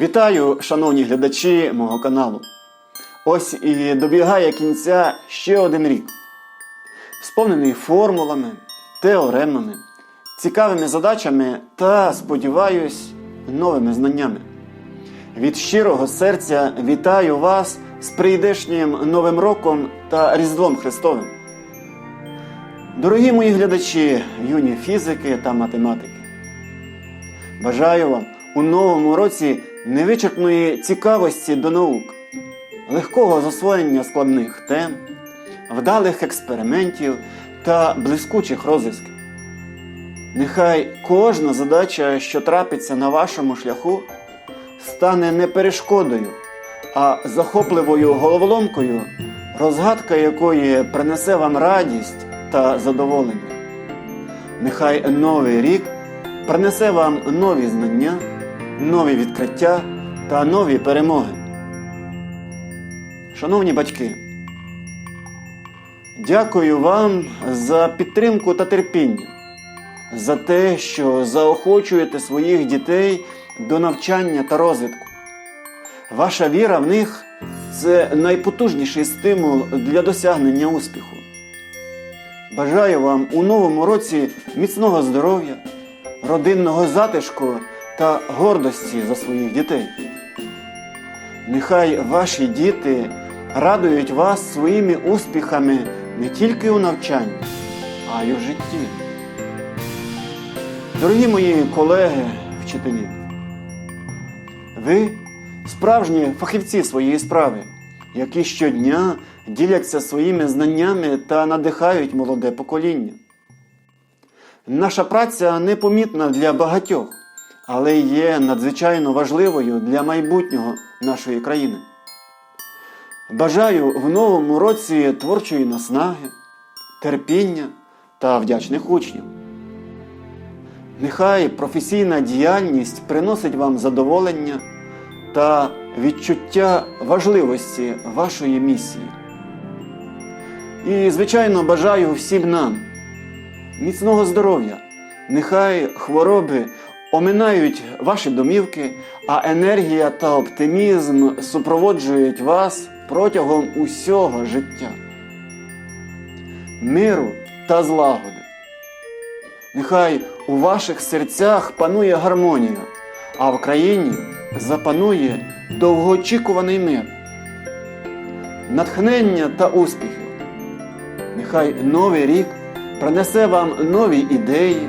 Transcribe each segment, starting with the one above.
Вітаю, шановні глядачі мого каналу. Ось і добігає кінця ще один рік, сповнений формулами, теоремами, цікавими задачами та, сподіваюсь, новими знаннями. Від щирого серця вітаю вас з прийдешнім Новим роком та Різдвом Христовим. Дорогі мої глядачі, юні фізики та математики. Бажаю вам у новому році невичерпної цікавості до наук, легкого засвоєння складних тем, вдалих експериментів та блискучих розв'язків. Нехай кожна задача, що трапиться на вашому шляху, стане не перешкодою, а захопливою головоломкою, розгадка якої принесе вам радість та задоволення. Нехай новий рік принесе вам нові знання, нові відкриття та нові перемоги. Шановні батьки, дякую вам за підтримку та терпіння, за те, що заохочуєте своїх дітей до навчання та розвитку. Ваша віра в них це найпотужніший стимул для досягнення успіху. Бажаю вам у новому році міцного здоров'я, родинного затишку та гордості за своїх дітей. Нехай ваші діти радують вас своїми успіхами не тільки у навчанні, а й у житті. Дорогі мої колеги, вчителі, ви справжні фахівці своєї справи, які щодня діляться своїми знаннями та надихають молоде покоління. Наша праця непомітна для багатьох, але є надзвичайно важливою для майбутнього нашої країни. Бажаю в новому році творчої наснаги, терпіння та вдячних учнів. Нехай професійна діяльність приносить вам задоволення та відчуття важливості вашої місії. І, звичайно, бажаю всім нам міцного здоров'я. Нехай хвороби оминають ваші домівки, а енергія та оптимізм супроводжують вас протягом усього життя. Миру та злагоди. Нехай у ваших серцях панує гармонія, а в країні запанує довгоочікуваний мир, натхнення та успіхів. Нехай новий рік принесе вам нові ідеї,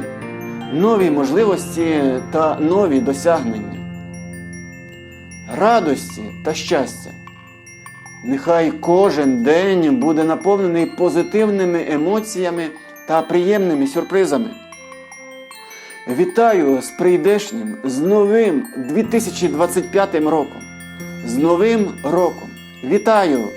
нові можливості та нові досягнення, радості та щастя. Нехай кожен день буде наповнений позитивними емоціями та приємними сюрпризами. Вітаю з прийдешнім, з новим 2025 роком. З новим роком. Вітаю!